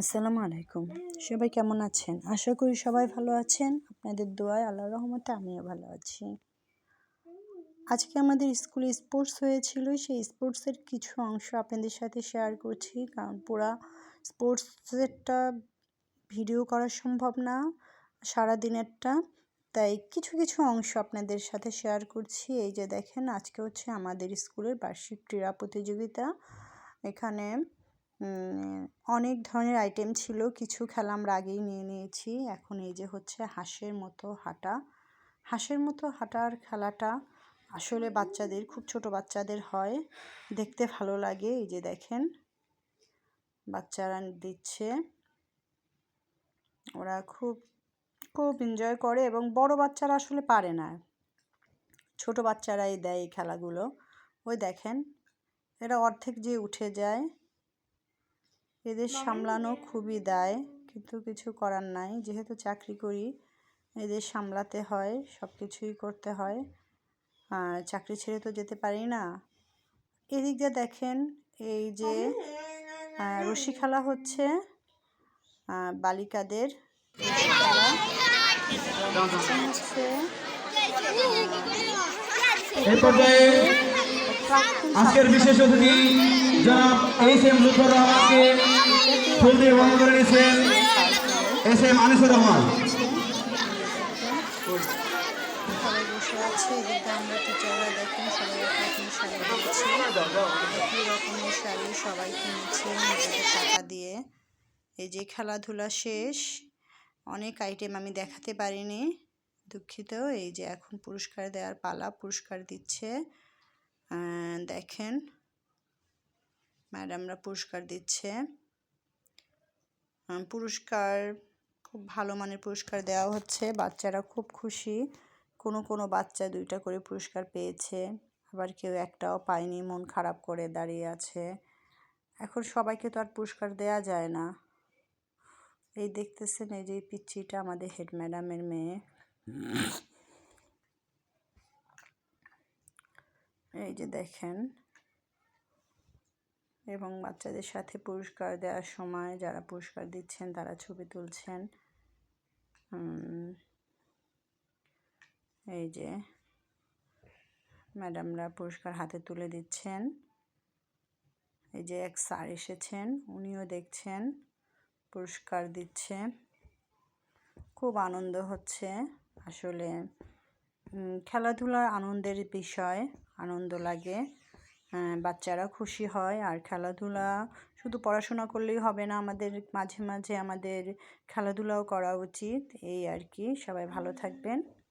আসসালামু আলাইকুম। সবাই কেমন আছেন? আশা করি সবাই ভালো আছেন। আপনাদের দোয়ায় আল্লাহ রহমতে আমিও ভালো আছি। আজকে আমাদের স্কুলে স্পোর্টস হয়েছিল। সেই স্পোর্টসের কিছু অংশ আপনাদের সাথে শেয়ার করছি। কারণ পুরা স্পোর্টসেরটা ভিডিও করা সম্ভব না সারা দিনেরটা তাই কিছু কিছু অংশ আপনাদের সাথে শেয়ার করছি। এই যে দেখেন, আজকে হচ্ছে আমাদের স্কুলের বার্ষিক ক্রীড়া প্রতিযোগিতা। এখানে অনেক ধরনের আইটেম ছিল। কিছু খেলা আমরা আগেই নিয়ে নিয়েছি। এখন এই যে হচ্ছে হাঁসের মতো হাঁটা। হাঁসের মতো হাঁটার খেলাটা আসলে বাচ্চাদের, খুব ছোট বাচ্চাদের হয়। দেখতে ভালো লাগে, এই যে দেখেন। বাচ্চারা দিচ্ছে। ওরা খুব খুব এনজয় করে এবং বড় বাচ্চারা আসলে পারে না। ছোট বাচ্চারাই দেয় এই খেলাগুলো। ওই দেখেন, এরা অর্ধেক যে উঠে যায় এদের সামলানো খুবই দায় কিন্তু কিছু করার নাই। যেহেতু চাকরি করি এদের সামলাতে হয় সব কিছুই করতে হয়। আর চাকরি ছেড়ে তো যেতে পারি না। এদিক দিয়ে দেখেন এই যে রশি খেলা হচ্ছে বালিকাদের হচ্ছে আজকের বিশেষ অতিথি জনাব এইচ এম লুৎফর রহমানকে ফুল দিয়ে বন্ধ করে নিয়েছেন এস এম আনিসুর রহমান। সবাই একরকম শাড়ি টাকা দিয়ে এই যে খেলাধুলা শেষ, অনেক আইটেম আমি দেখাতে পারিনি, দুঃখিত। এই যে এখন পুরস্কার দেওয়ার পালা, পুরস্কার দিচ্ছে। দেখেন, ম্যাডামরা পুরস্কার দিচ্ছে। পুরস্কার, খুব ভালো মানের পুরস্কার দেওয়া হচ্ছে। বাচ্চারা খুব খুশি। কোনো কোনো বাচ্চা দুইটা করে পুরস্কার পেয়েছে। আবার কেউ একটাও পায়নি, মন খারাপ করে দাঁড়িয়ে আছে। এখন সবাইকে তো আর পুরস্কার দেয়া যায় না। এই দেখতেছেন, এই যে পিচ্ছিটা আমাদের হেড ম্যাডামের মেয়ে। এই যে দেখেন এবং বাচ্চাদের সাথে পুরস্কার দেওয়ার সময় যারা পুরস্কার দিচ্ছেন, তারা ছবি তুলছেন। এই যে ম্যাডামরা পুরস্কার হাতে তুলে দিচ্ছেন। এই যে এক স্যার এসেছেন, উনিও দেখছেন, পুরস্কার দিচ্ছে। খুব আনন্দ হচ্ছে আসলে। খেলাধুলার আনন্দের বিষয়, আনন্দ লাগে। বাচ্চারা খুশি হয়। আর খেলাধুলা শুধু পড়াশোনা করলেই হবে না, আমাদের মাঝে মাঝে আমাদের খেলাধুলাও করা উচিত। এই আর কি। সবাই ভালো থাকবেন।